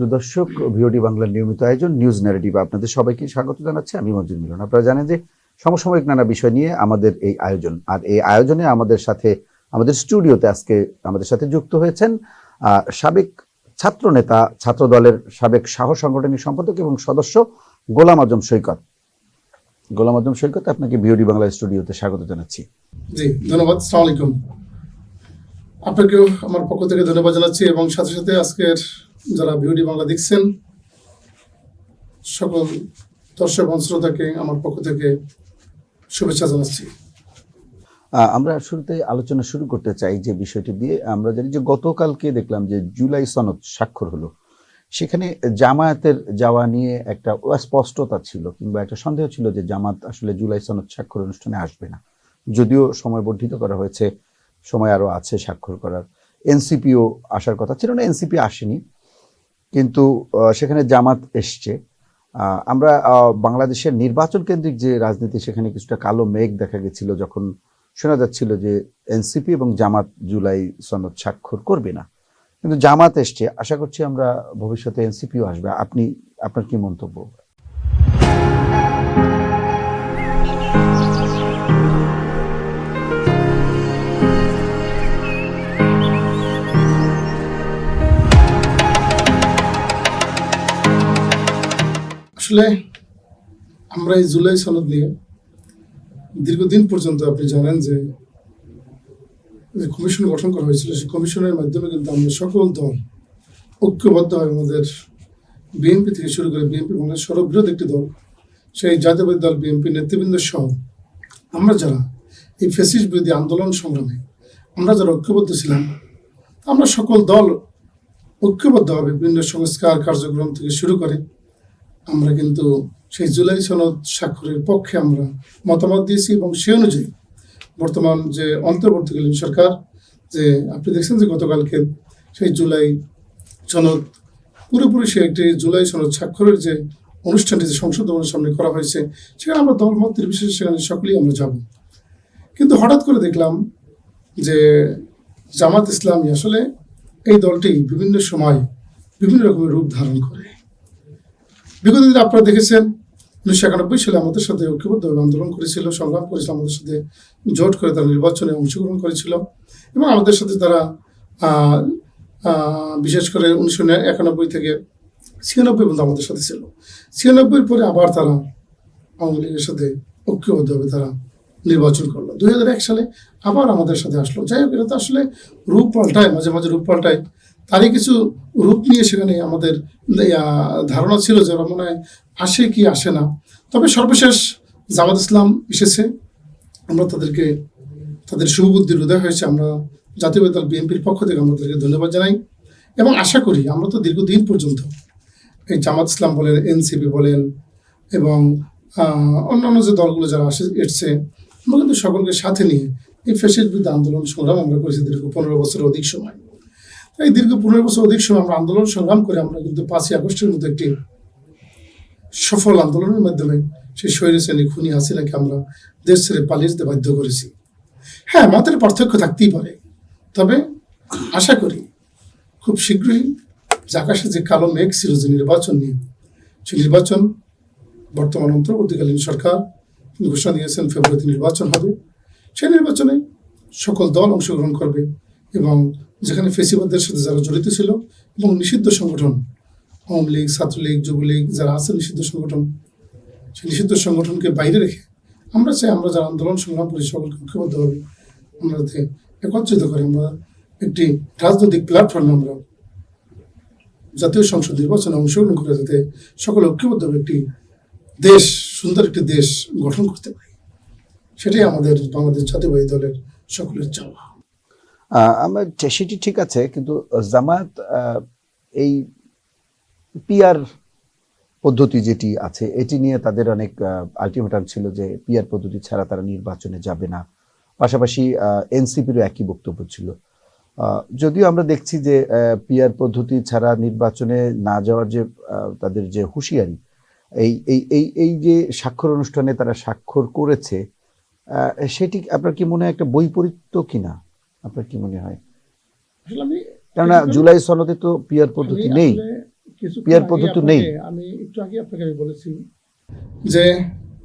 সুপ্রিয় দর্শক ভিওডি বাংলার নিয়মিত আয়োজন, নিউজ ন্যারেটিভ আপনাদের সবাইকে স্বাগত জানাচ্ছি। আমি মঞ্জুর মিলন। আপনারা জানেন যে সমসাময়িক নানা বিষয় নিয়ে আমাদের এই আয়োজন, আর এই আয়োজনে আমাদের সাথে, আমাদের স্টুডিওতে আজকে আমাদের সাথে যুক্ত হয়েছেন সাবেক ছাত্র নেতা ছাত্র দলের সাবেক সাহ সাংগঠনিক সম্পাদক এবং সদস্য গোলাম আজম সৈকত। গোলাম আজম সৈকত, আপনাকে ভিওডি বাংলা স্টুডিওতে স্বাগত জানাচ্ছি। জি, ধন্যবাদ। আপনাকেও আমার পক্ষ থেকে ধন্যবাদ জানাচ্ছি এবং সাথে সাথে আজকের যারা বিউটি বাংলা দেখছেন, সকল দর্শক শ্রোতাকে আমার পক্ষ থেকে শুভেচ্ছা জানাচ্ছি। আমরা শুরুতে আলোচনা শুরু করতে চাই যে বিষয়টি দিয়ে। আমরা জানি যে গতকালকে দেখলাম যে জুলাই সনদ স্বাক্ষর হলো। সেখানে জামায়াতের যাওয়া নিয়ে একটা অস্পষ্টতা ছিল কিংবা একটা সন্দেহ ছিল যে জামাত আসলে জুলাই সনদ স্বাক্ষর অনুষ্ঠানে আসবে না। যদিও সময় বর্ধিত করা হয়েছে, সময় আরও আছে স্বাক্ষর করার। এনসিপিও আসার কথা ছিল না, এনসিপি আসেনি। কিন্তু সেখানে জামাত এসছে। আমরা বাংলাদেশের নির্বাচন কেন্দ্রিক যে রাজনীতি, সেখানে কিছুটা কালো মেঘ দেখা গেছিল যখন শোনা যাচ্ছিল যে এনসিপি এবং জামাত জুলাই সনদ স্বাক্ষর করবে না। কিন্তু জামাত এসছে। আশা করছি আমরা ভবিষ্যতে এনসিপিও আসবে। আপনি, আপনার কি মন্তব্য? আসলে আমরা এই জুলাই সনদ নিয়ে দীর্ঘদিন পর্যন্ত আপনি জানেন যে যে কমিশন গঠন করা হয়েছিল, সেই কমিশনের মাধ্যমে কিন্তু আমরা সকল দল ঐক্যবদ্ধভাবে আমাদের বিএনপি থেকে শুরু করে বিএনপি বাংলাদেশ সর্ববৃহৎ একটি দল, সেই জাতীয়বাদী দল বিএনপি নেতৃবৃন্দ সহ আমরা যারা এই ফেসিস বিরোধী আন্দোলন সংগ্রামে আমরা যারা ঐক্যবদ্ধ ছিলাম আমরা সকল দল ঐক্যবদ্ধভাবে বিভিন্ন সংস্কার কার্যক্রম থেকে শুরু করে আমরা কিন্তু সেই জুলাই সনদ স্বাক্ষরের পক্ষে আমরা মতামত দিয়েছি এবং সে অনুযায়ী বর্তমান যে অন্তর্বর্তীকালীন সরকার, যে আপনি দেখছেন যে গতকালকে সেই জুলাই সনদ পুরোপুরি সে একটি জুলাই সনদ স্বাক্ষরের যে অনুষ্ঠানটি যে সংসদ ভবনের সামনে করা হয়েছে, সেখানে আমরা দলমত নির্বিশেষে সেখানে সকলেই আমরা যাব। কিন্তু হঠাৎ করে দেখলাম যে জামাত ইসলামী আসলে এই দলটি বিভিন্ন সময় বিভিন্ন রকমের রূপ ধারণ করে। বিগত দিনে আপনারা দেখেছেন, উনিশশো একানব্বই সালে আমাদের সাথে ঐক্যবদ্ধভাবে আন্দোলন করেছিল, সংগ্রাম করেছিল, আমাদের সাথে জোট করে তারা নির্বাচনে অংশগ্রহণ করেছিল এবং আমাদের সাথে তারা বিশেষ করে উনিশশো একানব্বই থেকে ছিয়ানব্বই পর্যন্ত আমাদের সাথে ছিল। ছিয়ানব্বইয়ের পরে আবার তারা আওয়ামী লীগের সাথে ঐক্যবদ্ধভাবে তারা নির্বাচন করল। দুই হাজার এক সালে আবার আমাদের সাথে আসলো। যাই হোক, এটা তো আসলে রূপ পাল্টায়, মাঝে মাঝে রূপ পাল্টায়। তারই কিছু রূপ নিয়ে সেখানে আমাদের ধারণা ছিল যে ওরা মনে হয় আসে কি আসে না। তবে সর্বশেষ জামাত ইসলাম এসেছে। আমরা তাদেরকে, তাদের শুভবুদ্ধির উদয় হয়েছে। আমরা জাতীয় দল বিএনপির পক্ষ থেকে আমরা তাদেরকে ধন্যবাদ জানাই। এবং আশা করি আমরা তো দীর্ঘদিন পর্যন্ত এই জামাত ইসলাম বলেন, এনসিপি বলেন এবং অন্যান্য যে দলগুলো যারা আসে, এসছে, আমরা কিন্তু সকলকে সাথে নিয়ে এই ফেসের বিরুদ্ধে আন্দোলন সংগ্রাম আমরা করেছি দীর্ঘ পনেরো বছরের অধিক সময়। এই দীর্ঘ পনেরো বছর অধিক সময় আমরা আন্দোলন সংগ্রাম করে আমরা কিন্তু পাঁচই আগস্টের মতো একটি সফল আন্দোলনের মাধ্যমে সেই শহীদ শ্রেণি খুনি হাসিনাকে আমরা দেশ ছেড়ে পালিয়ে যেতে বাধ্য করেছি। হ্যাঁ মতের পার্থক্য থাকতেই পারে। তবে আশা করি খুব শীঘ্রই যে আকাশে যে কালো মেঘ ছিল যে নির্বাচন নিয়ে, সেই নির্বাচন বর্তমান অন্তর্বর্তীকালীন সরকার ঘোষণা দিয়েছেন ফেব্রুয়ারিতে নির্বাচন হবে। সেই নির্বাচনে সকল দল অংশগ্রহণ করবে এবং যেখানে ফেসিবাদদের সাথে যারা জড়িত ছিল এবং নিষিদ্ধ সংগঠন, আওয়ামী লীগ, ছাত্রলীগ, যুবলীগ যারা আছে, নিষিদ্ধ সংগঠন, সেই নিষিদ্ধ সংগঠনকে বাইরে রেখে আমরা চাই আমরা যারা আন্দোলন সংগ্রাম করি সকলকে ঐক্যবদ্ধ হবে আমরা একত্রিত করে আমরা একটি রাজনৈতিক প্ল্যাটফর্মে আমরা জাতীয় সংসদ নির্বাচনে অংশগ্রহণ করে যাতে সকল ঐক্যবদ্ধভাবে একটি দেশ, সুন্দর একটি দেশ গঠন করতে পারি। সেটাই আমাদের বাংলাদেশ জাতীয়বাদী দলের সকলের চাওয়া। আমরা সেটি ঠিক আছে, কিন্তু জামাত এই পিয়ার পদ্ধতি যেটি আছে, এটি নিয়ে তাদের অনেক আলটিমেটাম ছিল যে পিয়ার পদ্ধতি ছাড়া তারা নির্বাচনে যাবে না। পাশাপাশি এনসিপিরও একই বক্তব্য ছিল। যদিও আমরা দেখছি যে পিয়ার পদ্ধতি ছাড়া নির্বাচনে না যাওয়ার যে তাদের যে হুঁশিয়ারি, এই এই এই এই যে স্বাক্ষর অনুষ্ঠানে তারা স্বাক্ষর করেছে সেটি আপনার কি মনে হয় একটা বৈপরীত্য কিনা? আপনার কি মনে হয়? আসলে আমি কেননা জুলাই সনদে তো পিয়ার পদ্ধতি নেই। কিছু পিয়ার পদ্ধতি নেই। আমি একটু আগে আপনাকে আমি বলেছি যে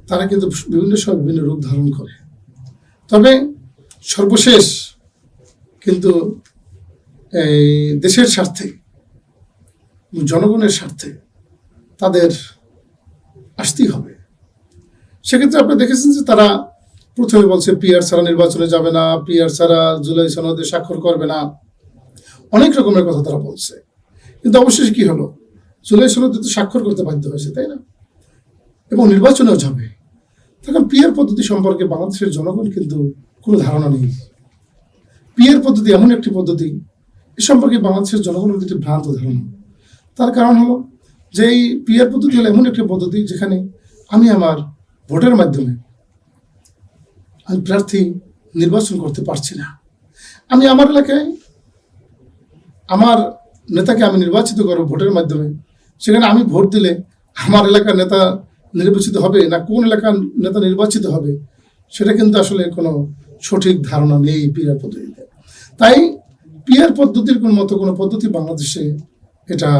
তারা কিন্তু বিভিন্ন সময় বিভিন্ন রূপ ধারণ করে। তবে সর্বশেষ কিন্তু এই দেশের স্বার্থে জনগণের স্বার্থে তাদের আসতেই হবে। সেক্ষেত্রে আপনি দেখেছেন যে তারা প্রথমে বলছে, পিয়ার ছাড়া নির্বাচনে যাবে না, পিয়ার ছাড়া জুলাই সনদে স্বাক্ষর করবে না। অনেক রকমের কথা তারা বলছে। কিন্তু অবশেষে কি হলো? জুলাই সনদে তো স্বাক্ষর করতে বাধ্য হয়েছে, তাই না? এবং নির্বাচনেও যাবে। তখন পিয়ার পদ্ধতি সম্পর্কে বাংলাদেশের জনগণ কিন্তু কোনো ধারণা নেই। পিয়ার পদ্ধতি এমন একটি পদ্ধতি, এ সম্পর্কে বাংলাদেশের জনগণের একটি ভ্রান্ত ধারণা। তার কারণ হলো যে এই পিয়ার পদ্ধতি হলো এমন একটি পদ্ধতি যেখানে আমি আমার ভোটের মাধ্যমে আমি প্রার্থী নির্বাচন করতে পারছি না। আমি আমার এলাকায় আমার নেতাকে আমি নির্বাচিত করব ভোটের মাধ্যমে। সেখানে আমি ভোট দিলে আমার এলাকার নেতা নির্বাচিত হবে না কোন এলাকার নেতা নির্বাচিত হবে, সেটা কিন্তু আসলে কোনো সঠিক ধারণা নেই পিয়ার পদ্ধতিতে। তাই পিয়ার পদ্ধতির কোন মতো কোনো পদ্ধতি বাংলাদেশে এটা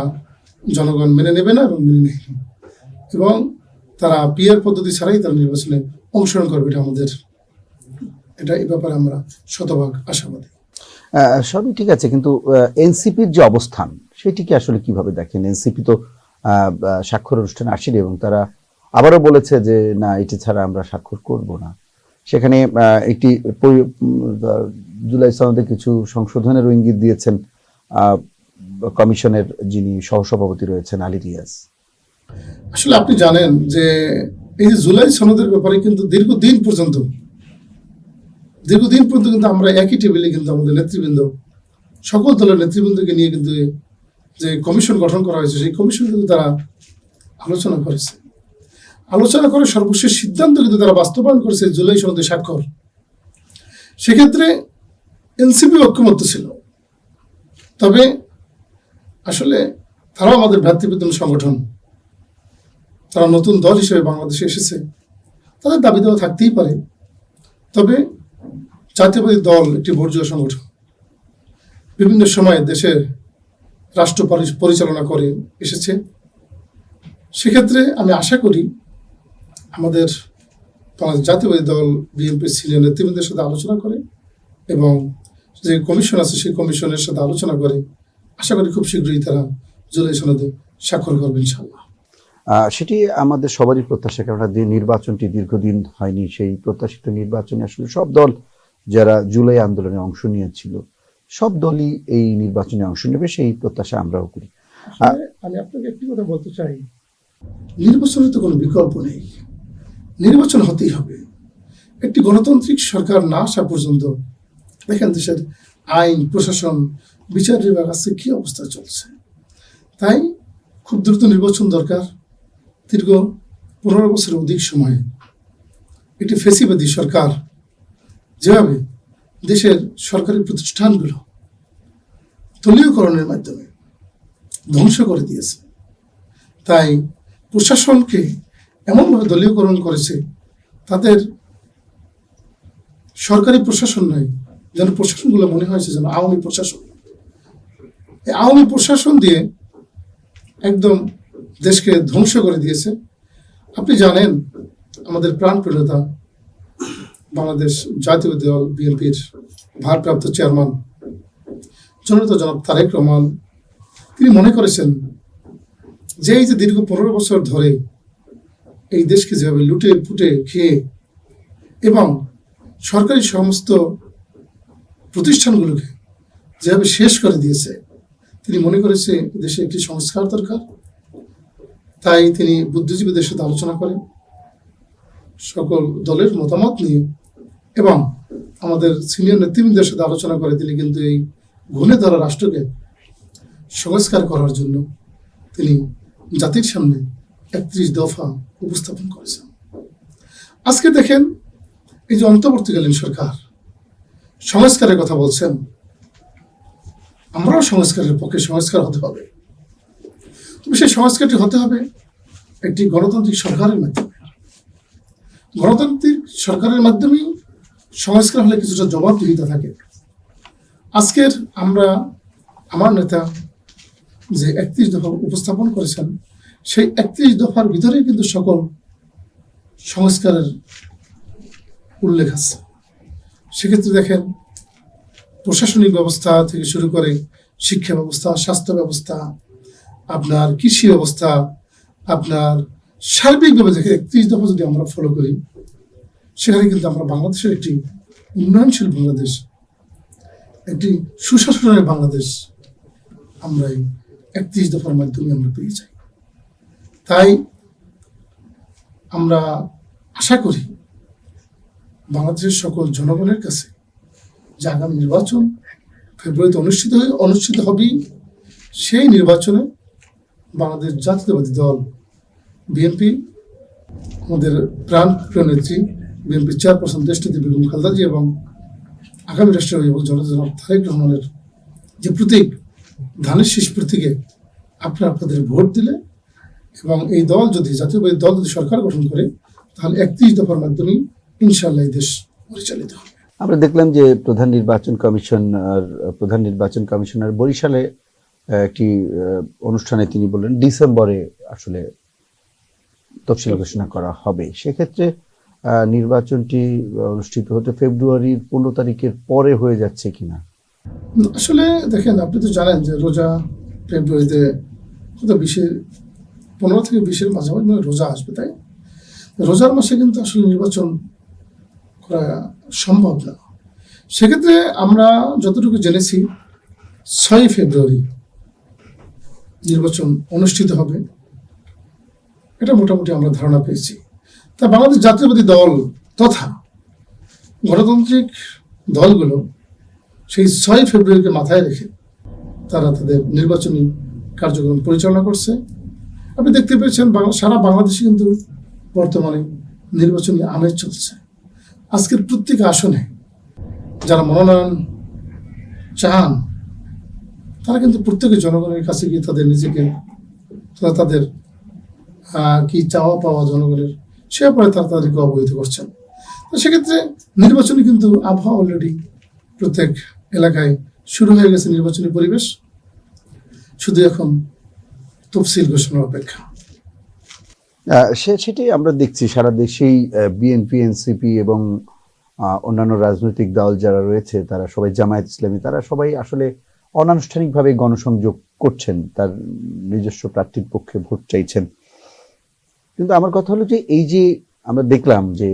জনগণ মেনে নেবে না এবং মেনে নেয় এবং তারা পিয়ার পদ্ধতি ছাড়াই তারা নির্বাচনে অংশগ্রহণ করবে, এটা আমাদের এটা এই ব্যাপারে আমরা শতভাগ আশাবাদী। সবই ঠিক আছে কিন্তু এনসিপির যে অবস্থান সেটিকে আসলে কীভাবে দেখেন? এনসিপি তো স্বাক্ষর অনুষ্ঠানে আসেনি এবং তারা আবারও বলেছে যে না এটি ছাড়া আমরা স্বাক্ষর করব না। সেখানে একটি জুলাই সনদে কিছু সংশোধনের ইঙ্গিত দিয়েছেন আহ, কমিশনের যিনি সহসভাপতি রয়েছেন আলী রিয়াজ। আসলে আপনি জানেন যে এই যে জুলাই সনদের ব্যাপারে কিন্তু দীর্ঘদিন পর্যন্ত দীর্ঘদিন পর্যন্ত কিন্তু আমরা একই টেবিলে কিন্তু আমাদের নেতৃবৃন্দ, সকল দলের নেতৃবৃন্দকে নিয়ে কিন্তু যে কমিশন গঠন করা হয়েছে, সেই কমিশন কিন্তু তারা আলোচনা করেছে। আলোচনা করে সর্বশেষ সিদ্ধান্ত কিন্তু তারা বাস্তবায়ন করেছে জুলাই সনদে স্বাক্ষর। সেক্ষেত্রে এনসিপি ঐক্যমত্য ছিল। তবে আসলে তারাও আমাদের ভ্রাতৃবৃত্তম সংগঠন। তারা নতুন দল হিসেবে বাংলাদেশে এসেছে। তাদের দাবি দেওয়া থাকতেই পারে। তবে জাতীয়বাদী দল একটি বর্জীয় সংগঠন। বিভিন্ন সময়ে দেশের রাষ্ট্র পরিচালনা করে এসেছে। সেক্ষেত্রে আমি আশা করি আমাদের জাতীয়বাদী দল বিএনপি সিনিয়র নেতৃবৃন্দের সাথে আলোচনা করে এবং যে কমিশন আছে সেই কমিশনের সাথে আলোচনা করে আশা করি খুব শীঘ্রই তারা জুলাই সনদে স্বাক্ষর করবে ইনশাল্লাহ সেটি আমাদের সবারই প্রত্যাশা যে নির্বাচনটি দীর্ঘদিন হয়নি, সেই প্রত্যাশিত নির্বাচনে আসলে সব দল যারা জুলাই আন্দোলনে অংশ নিয়েছিল, সব দলই এই নির্বাচনে অংশ নেবে, সেই প্রত্যাশা আমরাও করি। আমি আপনাকে একটি কথা বলতে চাই। নির্বাচনের তো কোনো বিকল্প নেই। নির্বাচন হতেই হবে। একটি গণতান্ত্রিক সরকার না আসা পর্যন্ত দেখেন দেশের আইন, প্রশাসন, বিচার বিভাগ আছে, কি অবস্থা চলছে? তাই খুব দ্রুত নির্বাচন দরকার। দীর্ঘ পনেরো বছরের অধিক সময়ে একটি ফেসিবাদী সরকার যেভাবে দেশের সরকারি প্রতিষ্ঠানগুলো দলীয়করণের মাধ্যমে ধ্বংস করে দিয়েছে। তাই প্রশাসনকে এমনভাবে দলীয়করণ করেছে, তাদের সরকারি প্রশাসন নয়, যেন প্রশাসনগুলো মনে হয়েছে যেন আওয়ামী প্রশাসন। এই আওয়ামী প্রশাসন দিয়ে একদম দেশকে ধ্বংস করে দিয়েছে। আপনি জানেন, আমাদের প্রাণ প্রিয়তা বাংলাদেশ জাতীয় দল বিএনপির ভারপ্রাপ্ত চেয়ারম্যান জনতা জনাব তারেক রহমান, তিনি মনে করেছেন যে এই যে দীর্ঘ পনেরো বছর ধরে এই দেশকে যেভাবে লুটে পুটে খেয়ে এবং সরকারি সমস্ত প্রতিষ্ঠানগুলোকে যেভাবে শেষ করে দিয়েছে, তিনি মনে করেছে দেশে একটি সংস্কার দরকার। তাই তিনি বুদ্ধিজীবীদের সাথে আলোচনা করেন। সকল দলের মতামত নিয়ে এবং আমাদের সিনিয়র নেতৃবৃন্দের সাথে আলোচনা করে তিনি কিন্তু এই ঘুণে ধরা রাষ্ট্রকে সংস্কার করার জন্য তিনি জাতির সামনে একত্রিশ দফা উপস্থাপন করেছেন। আজকে দেখেন এই যে অন্তর্বর্তীকালীন সরকার সংস্কারের কথা বলছেন, আমরাও সংস্কারের পক্ষে সংস্কার হতে হবে। তবে সেই সংস্কারটি হতে হবে একটি গণতান্ত্রিক সরকারের মাধ্যমে। গণতান্ত্রিক সরকারের মাধ্যমেই সংস্কার হলে কিছুটা জবাব জবাবদিহিতা থাকে। আজকের আমরা, আমার নেতা যে একত্রিশ দফা উপস্থাপন করেছেন, সেই একত্রিশ দফার ভিতরেই কিন্তু সকল সংস্কারের উল্লেখ আছে। সেক্ষেত্রে দেখেন, প্রশাসনিক ব্যবস্থা থেকে শুরু করে শিক্ষা ব্যবস্থা, স্বাস্থ্য ব্যবস্থা, আপনার কৃষি ব্যবস্থা, আপনার সার্বিকভাবে দেখে একত্রিশ দফা যদি আমরা ফলো করি সেখানে কিন্তু আমরা বাংলাদেশের একটি উন্নয়নশীল বাংলাদেশ, একটি সুশাসনের বাংলাদেশ আমরা এই একত্রিশ দফার মাধ্যমে আমরা পেয়ে যাই। তাই আমরা আশা করি বাংলাদেশের সকল জনগণের কাছে যে আগামী নির্বাচন ফেব্রুয়ারিতে অনুষ্ঠিত হয়ে অনুষ্ঠিত হবেই, সেই নির্বাচনে বাংলাদেশ জাতীয়তাবাদী দল, বিএনপি, আমাদের প্রাণ প্রিয় নেত্রী বিএনপি চেয়ারপারসন দেশটিতে বেগম খালদা জি এবং আগামী রাষ্ট্রীয় এবং জনজনাব তারেক রহমানের যে প্রতীক, ধানের শীষ প্রতীকে আপনারা আপনাদের ভোট দিলে এবং এই দল যদি, জাতীয়বাদী দল যদি সরকার গঠন করে, তাহলে একত্রিশ দফার মাধ্যমে ইনশাল্লাহ এই দেশ পরিচালিত হবে। আমরা দেখলাম যে প্রধান নির্বাচন কমিশন আর প্রধান নির্বাচন কমিশনার বরিশালে একটি অনুষ্ঠানে তিনি বললেন, ডিসেম্বরে আসলে তফসিল ঘোষণা করা হবে। সেক্ষেত্রে নির্বাচনটি অনুষ্ঠিত হতে ফেব্রুয়ারির পনেরো তারিখের পরে হয়ে যাচ্ছে কিনা? আসলে দেখেন, আপনি তো জানেন যে রোজা ফেব্রুয়ারিতে কত বিশের পনেরো থেকে বিশের মাঝামাঝি মানে রোজা আসবে, তাই? রোজার মাসে কিন্তু আসলে নির্বাচন করা সম্ভব না। সেক্ষেত্রে আমরা যতটুকু জেনেছি ছয় ফেব্রুয়ারি নির্বাচন অনুষ্ঠিত হবে। এটা মোটামুটি আমরা ধারণা পেয়েছি। তা বাংলাদেশ জাতীয়বাদী দল তথা গণতান্ত্রিক দলগুলো সেই ছয় ফেব্রুয়ারিকে মাথায় রেখে তারা তাদের নির্বাচনী কার্যক্রম পরিচালনা করছে। আপনি দেখতে পেয়েছেন সারা বাংলাদেশে কিন্তু বর্তমানে নির্বাচনী আমেজ চলছে। আজকের প্রত্যেক আসনে যারা মনোনয়ন চান, তারা কিন্তু প্রত্যেকে জনগণের কাছে গিয়ে তাদের নিজেকে তাদের কি চাওয়া পাওয়া জনগণের সে ব্যাপারে তারা তাদেরকে অবহিত করছেন। তো সেক্ষেত্রে নির্বাচনী কিন্তু আবহাওয়া অলরেডি প্রত্যেক এলাকায় শুরু হয়ে গেছে নির্বাচনী পরিবেশ। শুধু এখন তফসিল ঘোষণার অপেক্ষা। সে সেটাই আমরা দেখছি সারা দেশেই বিএনপি এনসিপি এবং অন্যান্য রাজনৈতিক দল যারা রয়েছে, তারা সবাই জামায়াত ইসলামী, তারা সবাই আসলে অনানুষ্ঠানিকভাবে গণসংযোগ করছেন, তার নিজস্ব প্রার্থীর পক্ষে ভোট চাইছেন। কিন্তু আমার কথা হলো যে এই যে আমরা দেখলাম যে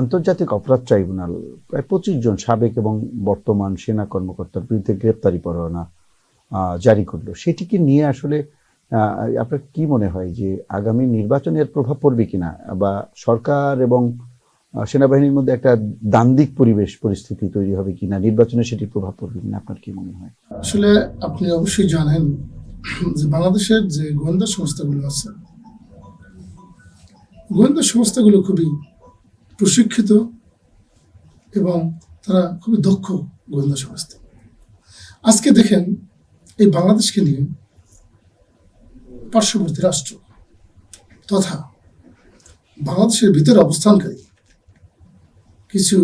আন্তর্জাতিক অপরাধ ট্রাইব্যুনাল প্রায় পঁচিশ জন সাবেক এবং বর্তমান সেনা কর্মকর্তার বিরুদ্ধে গ্রেপ্তারি পরোয়ানা জারি করল। সেটিকে নিয়ে আসলে আপনার কি মনে হয় যে আগামী নির্বাচনের প্রভাব পড়বে কিনা? বা সরকার এবং সেনাবাহিনীর মধ্যে একটা দান্দিক পরিবেশ, পরিস্থিতি তৈরি হবে কিনা? নির্বাচনে সেটির প্রভাব পড়বে কিনা? আপনার কি মনে হয়? আসলে আপনি অবশ্যই জানেন যে বাংলাদেশের যে গোয়েন্দা সংস্থাগুলো আছে, গোয়েন্দা সংস্থাগুলো খুবই প্রশিক্ষিত এবং তারা খুবই দক্ষ গোয়েন্দা সংস্থা। আজকে দেখেন এই বাংলাদেশকে নিয়ে পার্শ্ববর্তী রাষ্ট্র তথা বাংলাদেশের ভিতরে অবস্থানকারী কিছু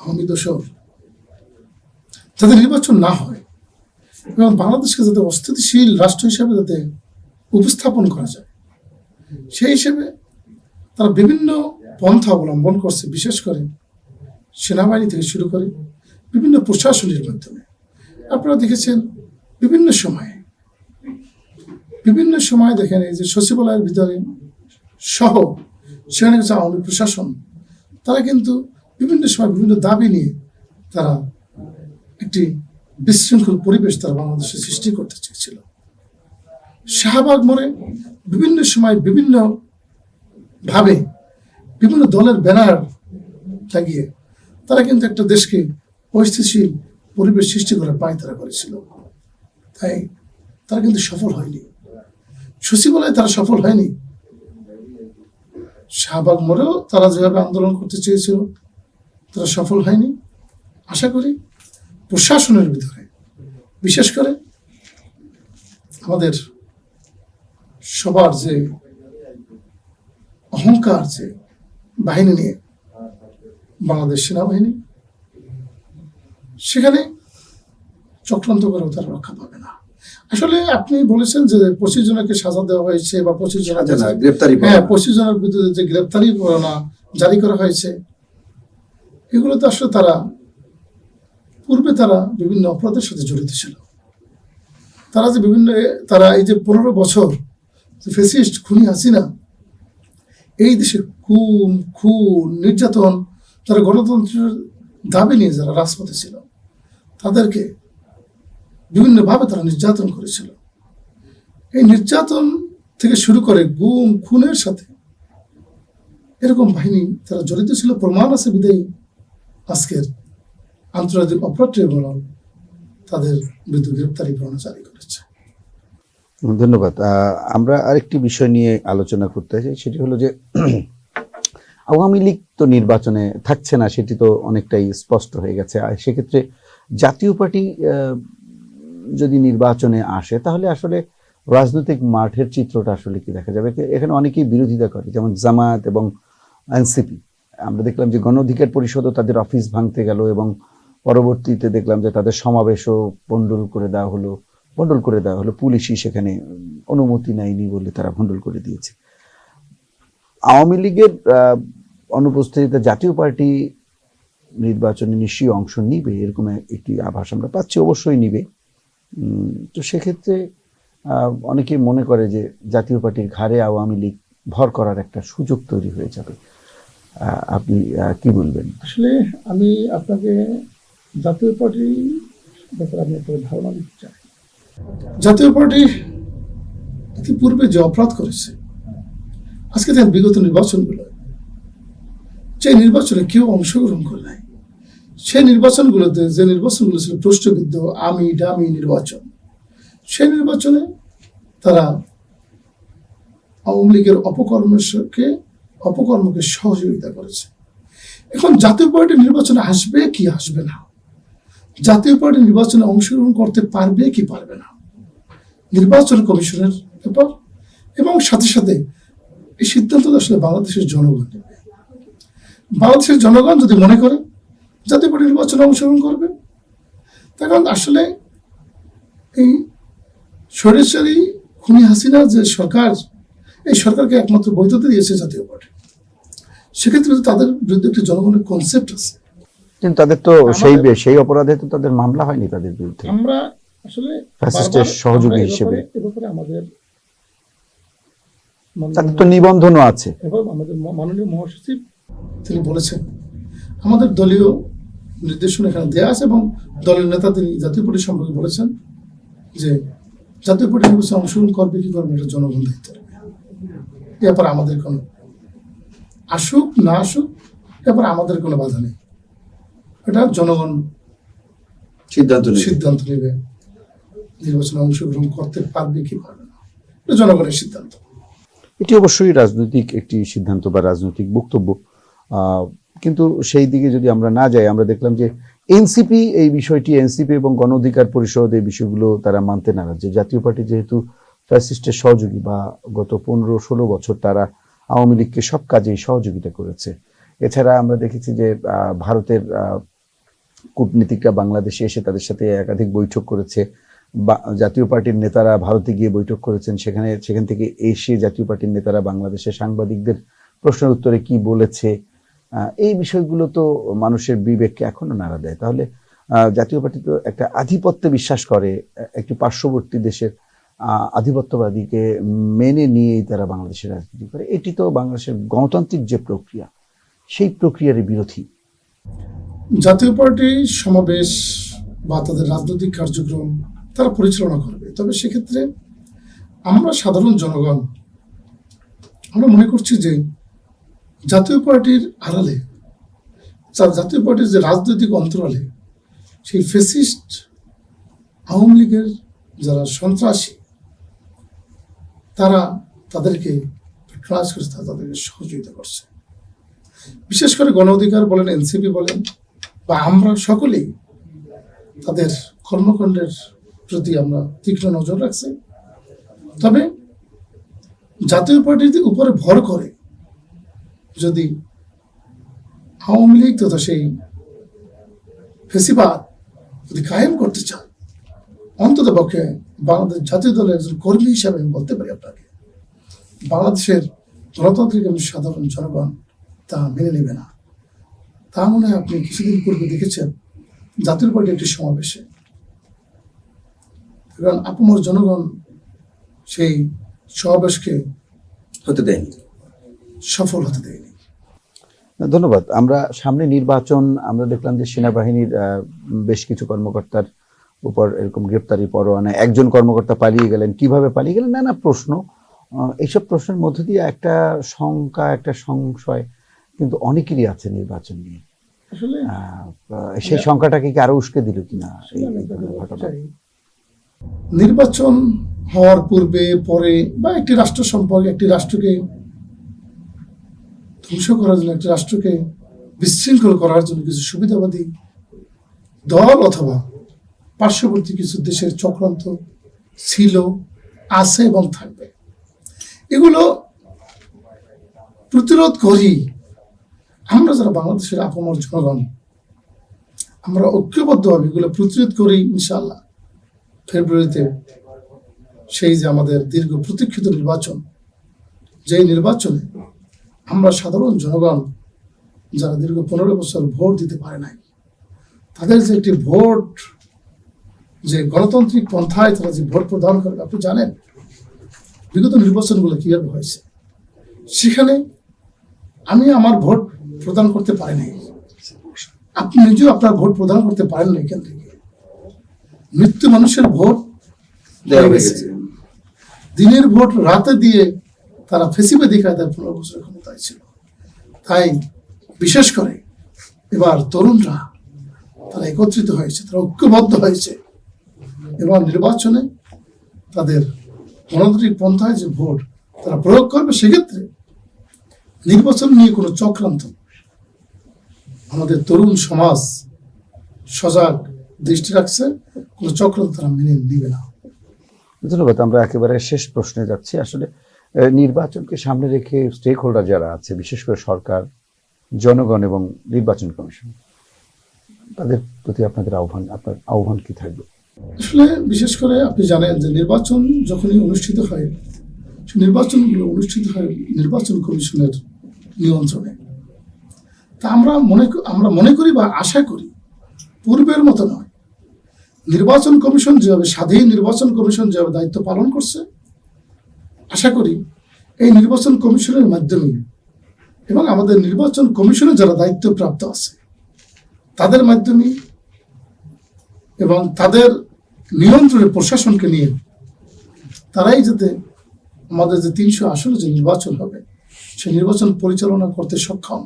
আওয়ামী যাতে নির্বাচন না হয় এবং বাংলাদেশকে যাতে অস্থিতিশীল রাষ্ট্র হিসেবে যাতে উপস্থাপন করা যায়, সেই হিসেবে তারা বিভিন্ন পন্থা অবলম্বন করছে, বিশেষ করে সেনাবাহিনী থেকে শুরু করে বিভিন্ন প্রশাসনের মাধ্যমে। আপনারা দেখেছেন বিভিন্ন সময়ে, বিভিন্ন সময় দেখেন এই যে সচিবালয়ের ভিতরে সহ সেখানে কিছু আওয়ামী প্রশাসন, তারা কিন্তু বিভিন্ন সময় বিভিন্ন দাবি নিয়ে তারা একটি বিশৃঙ্খল পরিবেশ তারা বাংলাদেশে সৃষ্টি করতে চেয়েছিল। শাহবাগ মোড়ে বিভিন্ন সময় বিভিন্ন ভাবে বিভিন্ন দলের ব্যানার লাগিয়ে তারা কিন্তু একটা দেশকে অস্থিতিশীল পরিবেশ সৃষ্টি করার পায় তারা করেছিল। তাই তারা কিন্তু সফল হয়নি। সচিবালয়ে তারা সফল হয়নি। শাহবাগ মোড়েও তারা যেভাবে আন্দোলন করতে চেয়েছিল, তারা সফল হয়নি। আশা করি প্রশাসনের ভিতরে। বিশেষ করে আমাদের সবার যে অহংকার যে বাহিনী নিয়ে বাংলাদেশ সেনাবাহিনী সেখানে চক্রান্ত করেও তারা রক্ষা পাবে না। আসলে আপনি বলেছেন যে পঁচিশ জনকে সাজা দেওয়া হয়েছে বা পঁচিশ জনের সাজা না, কাছে- গ্রেপ্তারি হ্যাঁ পঁচিশ জনের বিরুদ্ধে যে গ্রেপ্তারি পরোয়ানা জারি করা হয়েছে এগুলো তো আসলে তারা পূর্বে তারা বিভিন্ন অপরাধের সাথে জড়িত ছিল। তারা যে বিভিন্ন, তারা এই যে পনেরো বছর ফেসিস্ট খুনি হাসিনা, এই দেশে খুন খুন, নির্যাতন তারা গণতন্ত্রের দাবি নিয়ে যারা রাজপথে ছিল, তাদেরকে বিভিন্নভাবে তারা নির্যাতন করেছিল। এই নির্যাতন থেকে শুরু করে গুম, খুনের সাথে এরকম বাহিনী তারা জড়িত ছিল। প্রমাণ আছে বিদায়ী আজকের আন্তর্জাতিক অপরাধ ট্রাইব্যুনাল তাদের বিরুদ্ধে গ্রেপ্তারি পরোয়ানা জারি করেছে। ধন্যবাদ। আমরা আরেকটি বিষয় নিয়ে আলোচনা করতে চাই, সেটি হলো যে আওয়ামী লীগ তো নির্বাচনে থাকছে না, সেটি তো অনেকটাই স্পষ্ট হয়ে গেছে। আর সেক্ষেত্রে জাতীয় পার্টি যদি নির্বাচনে আসে, তাহলে আসলে রাজনৈতিক মাঠের চিত্রটা আসলে কি দেখা যাবে? এখানে অনেকেই বিরোধিতা করে, যেমন জামায়াত এবং এনসিপি। আমরা দেখলাম যে গণ অধিকার পরিষদও তাদের অফিস ভাঙতে গেল এবং পরবর্তীতে দেখলাম যে তাদের সমাবেশও পণ্ডল করে দেওয়া হলো, ভণ্ডুল করে দেওয়া হলো। পুলিশই সেখানে অনুমতি নেয়নি বলে তারা ভণ্ডুল করে দিয়েছে। আওয়ামী লীগের অনুপস্থিতিতে জাতীয় পার্টি নির্বাচনে নিশ্চয়ই অংশ নিবে, এরকম একটি আভাস আমরা পাচ্ছি, অবশ্যই নিবে। তো সেক্ষেত্রে অনেকে মনে করে যে জাতীয় পার্টির ঘাড়ে আওয়ামী লীগ ভর করার একটা সুযোগ তৈরি হয়ে যাবে। আপনি কি বলবেন? আসলে আমি আপনাকে জাতীয় পার্টি ব্যাপারে আমি একটা ধারণা দিতে চাই জাতীয় পার্টি ইতিপূর্বে যে অপরাধ করেছে, আজকে দেখেন বিগত নির্বাচনগুলো, যে নির্বাচনে কেউ অংশগ্রহণ করে নাই, সেই নির্বাচনগুলোতে যে নির্বাচনগুলো ছিল প্রশ্নবিদ্ধ, আমি, ডামি নির্বাচন, সেই নির্বাচনে তারা আওয়ামী লীগের অপকর্মকে অপকর্মকে সহযোগিতা করেছে। এখন জাতীয় পার্টি নির্বাচনে আসবে কি আসবে না? জাতীয় পার্টি নির্বাচনে অংশগ্রহণ করতে পারবে কি পারবে না? নির্বাচন কমিশনের ব্যাপার এবং সাথে সাথে এই সিদ্ধান্ত আসলে বাংলাদেশের জনগণ নেবে। বাংলাদেশের জনগণ যদি মনে করে জাতীয় পার্টি নির্বাচনে অংশগ্রহণ করবে, তখন আসলে এই স্বৈরাচারী খুনি হাসিনা যে সরকার, এই সরকারকে একমাত্র বৈধতা দিয়েছে জাতীয় পার্টি। সেক্ষেত্রে তাদের বিরুদ্ধে একটি জনগণের কনসেপ্ট আছে। কিন্তু তাদের তো সেই সেই অপরাধে তো তাদের মামলা হয়নি তাদের বিরুদ্ধে। আমরা আসলে ফ্যাসিস্টের সহযোগী হিসেবে। আমাদের তাদের তো নিবন্ধনও আছে। এবং আমাদের মাননীয় মহাসচিব তিনি বলেছেন আমাদের দলীয় নির্দেশনা এখানে দেওয়া আছে এবং দলের নেতা তিনি জাতীয় পার্টি সম্পর্কে বলেছেন যে জাতীয় পার্টি নির্বাচনে অংশগ্রহণ করবে কি করবে এটা জনগণ দায়িত্ব নেবে আমাদের কোনো আসুক না আসুক এ ব্যাপারে আমাদের কোনো বাধা নেই। এটা জনগণ সিদ্ধান্ত সিদ্ধান্ত নেবে। নির্বাচনে অংশগ্রহণ করতে পারবে কি পারবে না। এটা জনগণের সিদ্ধান্ত। এটি অবশ্যই রাজনৈতিক একটি সিদ্ধান্ত বা রাজনৈতিক বক্তব্য। কিন্তু সেই দিকে যদি আমরা না যাই আমরা দেখলাম যে এনসিপি এই বিষয়টি এনসিপি এবং গণ অধিকার পরিষদ এই বিষয়গুলো তারা মানতে নারাজ। যে জাতীয় পার্টি যেহেতু ফ্যাসিস্টের সহযোগী বা গত পনেরো ষোলো বছর তারা আওয়ামী লীগকে সব কাজেই সহযোগিতা করেছে। এছাড়া আমরা দেখেছি যে আহ, ভারতের আহ, কূটনীতিকরা বাংলাদেশে এসে তাদের সাথে একাধিক বৈঠক করেছে। জাতীয় পার্টির নেতারা ভারতে গিয়ে বৈঠক করেছেন। সেখানে, সেখান থেকে এসে জাতীয় পার্টির নেতারা বাংলাদেশের সাংবাদিকদের প্রশ্নের উত্তরে কি বলেছে? এই বিষয়গুলো তো মানুষের বিবেককে এখনও নাড়া দেয়। তাহলে জাতীয় পার্টি তো একটা আধিপত্যে বিশ্বাস করে একটি পার্শ্ববর্তী দেশের আধিপত্যবাদীকে মেনে নিয়েই তারা বাংলাদেশের রাজনীতি করে। এটি তো বাংলাদেশের গণতান্ত্রিক যে প্রক্রিয়া, সেই প্রক্রিয়ার বিরোধী। জাতীয় পার্টি সমাবেশ বা তাদের রাজনৈতিক কার্যক্রম তারা পরিচালনা করবে। তবে সেক্ষেত্রে আমরা সাধারণ জনগণ, আমরা মনে করছি যে জাতীয় পার্টির আড়ালে জাতীয় পার্টির যে রাজনৈতিক অন্তরালে সেই ফেসিস্ট আওয়ামী লীগের যারা সন্ত্রাসী, তারা তাদেরকে প্যাট্রোনাইজ করছে তাদেরকে সহযোগিতা করছে। বিশেষ করে গণ অধিকার বলেন, এনসিপি বলেন বা আমরা সকলেই তাদের কর্মকাণ্ডের প্রতি আমরা তীক্ষ্ণ নজর রাখছি। তবে জাতীয় পার্টির উপরে ভর করে যদি আওয়ামী লীগ তথা সেই ফেসিবাদ যদি কায়েম করতে চান অন্তত পক্ষে বাংলাদেশ জাতীয় দলের একজন কর্মী হিসাবে আমি বলতে পারি আপনাকে, বাংলাদেশের গণতান্ত্রিক এবং সাধারণ জনগণ তা মেনে নেবে না। তা মনে হয় আপনি কিছুদিন পূর্বে দেখেছেন জাতীয় পার্টি একটি সমাবেশে। এবং আপমর জনগণ সেই সমাবেশকে হতে দেয়নি। সফল হতে দেয়নি। ধন্যবাদ। আমরা সামনে নির্বাচন আমরা দেখলাম যে সেনাবাহিনীর বেশ কিছু কর্মকর্তার উপর এরকম গ্রেপ্তারি পরোয়ানা একজন কর্মকর্তা পালিয়ে গেলেন। কীভাবে পালিয়ে গেলেন? নানা প্রশ্ন। এইসব প্রশ্নের মধ্যে দিয়ে একটা শঙ্কা একটা সংশয় কিন্তু অনেকেরই আছে নির্বাচন নিয়ে। সেই সংখ্যাটাকে কি আরও উস্কে দিল কিনা নির্বাচন হওয়ার পূর্বে পরে বা একটি রাষ্ট্র সম্পর্কে একটি রাষ্ট্রকে ধ্বংস করার জন্য একটি রাষ্ট্রকে বিশৃঙ্খল করার জন্য কিছু সুবিধাবাদী দল অথবা পার্শ্ববর্তী কিছু দেশের চক্রান্ত ছিল আছে এবং থাকবে। এগুলো প্রতিরোধ করি আমরা যারা বাংলাদেশের আপমর জনগণ, আমরা ঐক্যবদ্ধভাবে এগুলো প্রতিরোধ করি ইনশাল্লাহ ফেব্রুয়ারিতে সেই যে আমাদের দীর্ঘ প্রতীক্ষিত নির্বাচন, যেই নির্বাচনে আমরা সাধারণ জনগণ যারা দীর্ঘ পনেরো বছর ভোট দিতে পারে নাই, তাদের যে একটি ভোট, যে গণতান্ত্রিক পন্থায় তারা যে ভোট প্রদান করে, আপনি জানেন, বিগত নির্বাচনগুলো কীভাবে হয়েছে? সেখানে আমি আমার ভোট প্রদান করতে পারি নাই। আপনি নিজেও আপনার ভোট প্রদান করতে পারেন না এখান থেকে। মৃত্যু মানুষের ভোট দিনের ভোট রাতে দিয়ে তারা ফেসিবাদী কায়দায় পনেরো বছর ক্ষমতায় ছিল। তাই বিশেষ করে এবার তরুণরা তারা একত্রিত হয়েছে তারা ঐক্যবদ্ধ হয়েছে। এবং নির্বাচনে তাদের গণতান্ত্রিক পন্থায় যে ভোট তারা প্রয়োগ করবে সেক্ষেত্রে নির্বাচন নিয়ে কোনো চক্রান্ত আমাদের তরুণ সমাজ সজাগ দৃষ্টি রাখছে কোনো চক্রান্ত তারা মেনে নিবে না। ধন্যবাদ আমরা একেবারে শেষ প্রশ্নে যাচ্ছি। আসলে নির্বাচনকে সামনে রেখে স্টেক হোল্ডার যারা আছে বিশেষ করে সরকার জনগণ এবং নির্বাচন কমিশন তাদের প্রতি আপনাদের আহ্বান আপনার আহ্বান কি থাকবে? আসলে বিশেষ করে আপনি জানেন যে নির্বাচন যখনই অনুষ্ঠিত হয় নির্বাচনগুলো অনুষ্ঠিত হয় নির্বাচন কমিশনের নিয়ন্ত্রণে। তা আমরা মনে আমরা মনে করি বা আশা করি পূর্বের মতো নয়। নির্বাচন কমিশন যেভাবে স্বাধীন নির্বাচন কমিশন যেভাবে দায়িত্ব পালন করছে, আশা করি এই নির্বাচন কমিশনের মাধ্যমে এবং আমাদের নির্বাচন কমিশনে যারা দায়িত্বপ্রাপ্ত আছে, তাদের মাধ্যমে এবং তাদের নিয়ন্ত্রণে প্রশাসনকে নিয়ে তারাই যাতে আমাদের যে তিনশো আসলে যে নির্বাচন হবে, সেই নির্বাচন পরিচালনা করতে সক্ষম।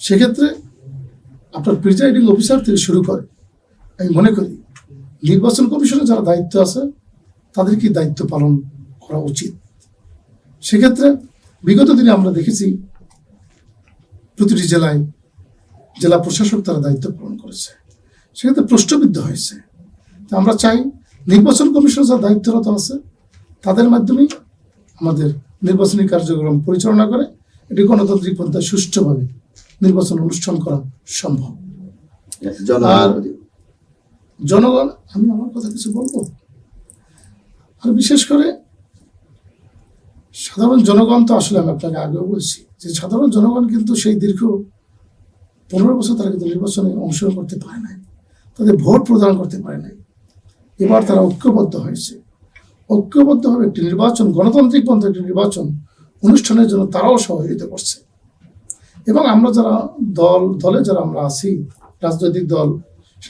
সেক্ষেত্রে আপনার প্রিজাইডিং অফিসার থেকে শুরু করে, আমি মনে করি নির্বাচন কমিশনে যারা দায়িত্ব আছে তাদের কি দায়িত্ব পালন করা উচিত। সেক্ষেত্রে বিগত দিনে আমরা দেখেছি প্রতিটি জেলায় জেলা প্রশাসক তারা দায়িত্ব পালন করেছে। সেক্ষেত্রে প্রশ্নবিদ্ধ হয়েছে। আমরা চাই নির্বাচন কমিশন যারা দায়িত্বরত আছে, তাদের মাধ্যমেই আমাদের নির্বাচনী কার্যক্রম পরিচালনা করে, এটি গণতান্ত্রিক পন্থায় সুষ্ঠুভাবে নির্বাচন অনুষ্ঠান করা সম্ভব। জনগণ আর- জনগণ আমি আমার কথা কিছু বলব? আর বিশেষ করে সাধারণ জনগণ তো আসলে আমি আপনাকে আগেও বলছি যে সাধারণ জনগণ কিন্তু সেই দীর্ঘ পনেরো বছর তারা কিন্তু নির্বাচনে অংশগ্রহণ করতে পারে নাই। তাদের ভোট প্রদান করতে পারে নাই। এবার তারা ঐক্যবদ্ধ হয়েছে। ঐক্যবদ্ধভাবে একটি নির্বাচন গণতান্ত্রিক পন্থা একটি নির্বাচন অনুষ্ঠানের জন্য তারাও সহযোগিতা করছে। এবং আমরা যারা দল, দলে যারা আমরা আছি, রাজনৈতিক দল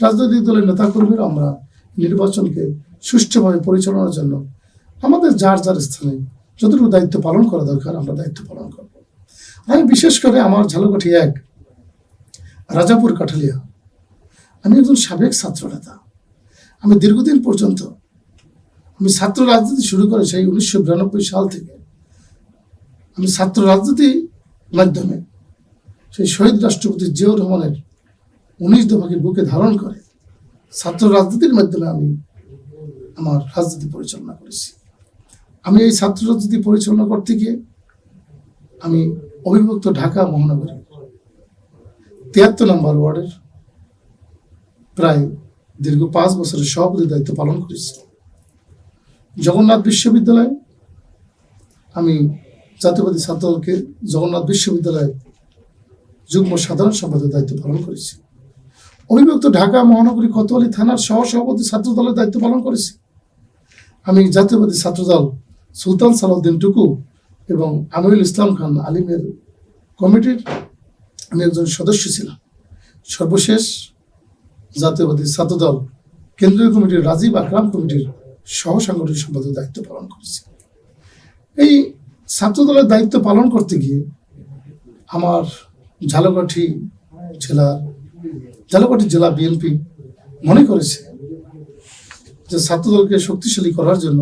রাজনৈতিক দলের নেতাকর্মীরা আমরা নির্বাচনকে সুষ্ঠুভাবে পরিচালনার জন্য আমাদের যার যার স্থানে যতটুকু দায়িত্ব পালন করা দরকার, আমরা দায়িত্ব পালন করব। আমি বিশেষ করে আমার ঝালকাঠি এক, রাজাপুর কাঠালিয়া। আমি একজন সাবেক ছাত্র নেতা আমি দীর্ঘদিন পর্যন্ত আমি ছাত্র রাজনীতি শুরু করে সেই উনিশশো বিরানব্বই সাল থেকে আমি ছাত্র রাজনীতি মাধ্যমে সেই শহীদ রাষ্ট্রপতি জিয়াউর রহমানের উনিশ দফাকে বুকে ধারণ করে ছাত্র রাজনীতির মাধ্যমে আমি আমার রাজনীতি পরিচালনা করেছি। আমি এই ছাত্র রাজনীতি পরিচালনা করতে গিয়ে আমি অবিভক্ত ঢাকা মহানগরী তিয়াত্তর নম্বর ওয়ার্ডের প্রায় দীর্ঘ পাঁচ বছরের সভাপতি দায়িত্ব পালন করেছি। জগন্নাথ বিশ্ববিদ্যালয় আমি জাতীয়বাদী ছাত্রদলকে জগন্নাথ বিশ্ববিদ্যালয়ে যুগ্ম সাধারণ সম্পাদকের দায়িত্ব পালন করেছি। অবিভক্ত ঢাকা মহানগরী কোতোয়ালি থানার সহ সভাপতি ছাত্র দলের দায়িত্ব পালন করেছি। আমি জাতীয়বাদী ছাত্রদল সুলতান সালাউদ্দিন টুকু এবং আমিরুল ইসলাম খান আলিমের কমিটির আমি একজন সদস্য ছিলাম। সর্বশেষ জাতীয়বাদী ছাত্রদল কেন্দ্রীয় কমিটির রাজীব আকরাম কমিটির সহ সাংগঠনিক সম্পাদক দায়িত্ব পালন করেছি। এই ছাত্রদলের দায়িত্ব পালন করতে গিয়ে আমার ঝালকাঠি জেলা ঝালকাঠি জেলা বিএনপি মনে করেছে যে ছাত্রদলকে শক্তিশালী করার জন্য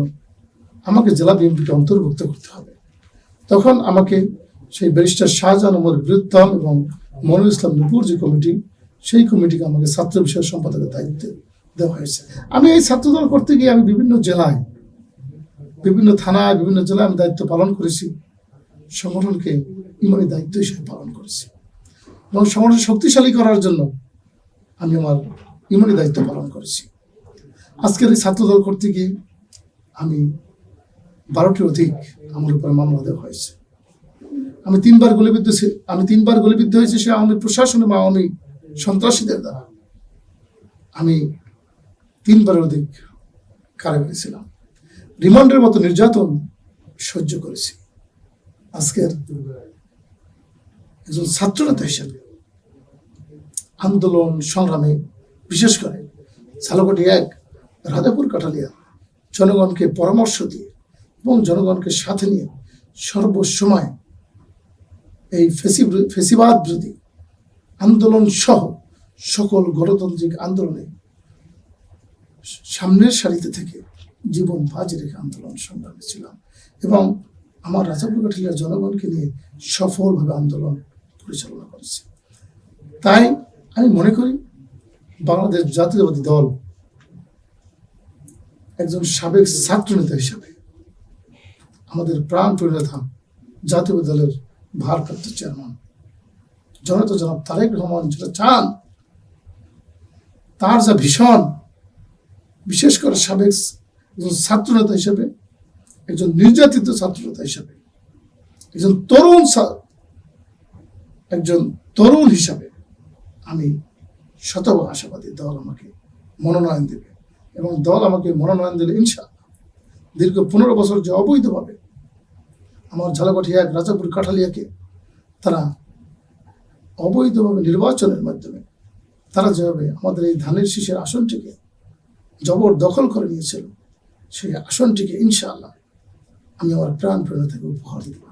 আমাকে জেলা বিএনপিকে অন্তর্ভুক্ত করতে হবে। তখন আমাকে সেই ব্যারিস্টার শাহজাহান ওমর বৃদ্ধম এবং মনুল ইসলাম নুপুর যে কমিটি, সেই কমিটিকে আমাকে ছাত্র বিষয় সম্পাদকের দায়িত্ব দেওয়া হয়েছে। আমি এই ছাত্রদল করতে গিয়ে আমি বিভিন্ন জেলায়, বিভিন্ন থানায়, বিভিন্ন জেলায় আমি দায়িত্ব পালন করেছি। সংগঠনকে ইমানি দায়িত্ব হিসেবে পালন করেছি। এবং সংগঠন শক্তিশালী করার জন্য আমি আমার ইমনি দায়িত্ব পালন করেছি। আজকের এই ছাত্রদল করতে গিয়ে আমি বারোটির অধিক আমার উপরে মামলা দেওয়া হয়েছে। আমি তিনবার গুলিবিদ্ধ আমি তিনবার গুলিবিদ্ধ হয়েছি সে আওয়ামী প্রশাসন এবং আওয়ামী সন্ত্রাসীদের দ্বারা। আমি তিনবারের অধিক কারাগারে ছিলাম। রিমান্ডের মতো নির্যাতন সহ্য করেছি। আজকের একজন ছাত্রনেতা হিসেবে আন্দোলন সংগ্রামে, বিশেষ করে ঝালকাঠি এক, রাজাপুর কাঠালিয়া, জনগণকে পরামর্শ দিয়ে এবং জনগণকে সাথে নিয়ে সর্বসময় এই ফেসি ফেসিবাদ বিরোধী আন্দোলন সহ সকল গণতান্ত্রিক আন্দোলনে সামনের সারিতে থেকে জীবন বাজি রেখে আন্দোলন সংগ্রামে ছিলাম এবং আমার রাজাপুর কাঠিলিয়ার জনগণকে নিয়ে সফলভাবে আন্দোলন পরিচালনা করেছি। তাই আমি মনে করি বাংলাদেশ জাতীয়তাবাদী দল একজন সাবেক ছাত্রনেতা হিসাবে আমাদের প্রাণ নেতা জাতীয় দলের ভারপ্রাপ্ত চেয়ারম্যান, জনতা জনাব তারেক রহমান যেটা চান, তার যা ভীষণ, বিশেষ করে সাবেক একজন ছাত্রনেতা হিসেবে, একজন নির্যাতিত ছাত্রনেতা হিসেবে, একজন তরুণ একজন তরুণ হিসাবে আমি শতভাগ আশাবাদী দল আমাকে মনোনয়ন দেবে। এবং দল আমাকে মনোনয়ন দিলে ইনশা দীর্ঘ পনেরো বছর যে অবৈধভাবে আমার ঝালকাঠি এক রাজাপুর কাঠালিয়াকে তারা অবৈধভাবে নির্বাচনের মাধ্যমে তারা যেভাবে আমাদের এই ধানের শীষের আসনটিকে জবর দখল করে নিয়েছিল, সেই আসনটিকে ইনশাআল্লাহ আমি আমার প্রাণ প্রেরণা থেকে উপহার দিব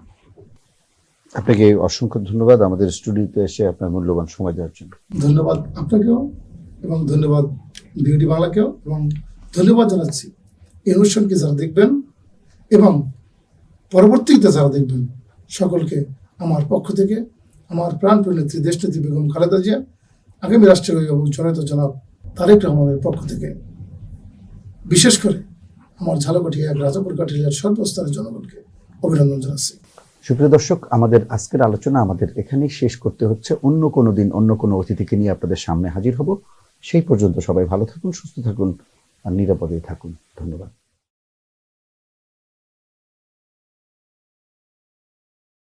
আপনাকে অসংখ্য ধন্যবাদ আমাদের স্টুডিওতে এসে আপনার মূল্যবান সময় দেওয়ার জন্য। ধন্যবাদ আপনাকেও এবং ধন্যবাদ বিউটি বাংলাকেও এবং ধন্যবাদ জানাচ্ছি এই অনুষ্ঠানকে যারা দেখবেন এবং পরবর্তীতে যারা দেখবেন সকলকে আমার পক্ষ থেকে আমার প্রাণপ্রিয় নেত্রী, দেশনেত্রী বেগম খালেদা জিয়া, আগামী রাষ্ট্রীয় এবং জনতা জনাব তারেক রহমানের পক্ষ থেকে। বিশেষ করে আমার ঝালকাঠি এক রাজাপুর কাঠিয়ার সর্বস্তরের জনগণকে অভিনন্দন জানাচ্ছি। সুপ্রিয় দর্শক, আমাদের আজকের আলোচনা আমাদের এখানেই শেষ করতে হচ্ছে। অন্য কোনো দিন, অন্য কোনো অতিথিকে নিয়ে আপনাদের সামনে হাজির হব। সেই পর্যন্ত সবাই ভালো থাকুন, সুস্থ থাকুন আর নিরাপদে থাকুন। ধন্যবাদ।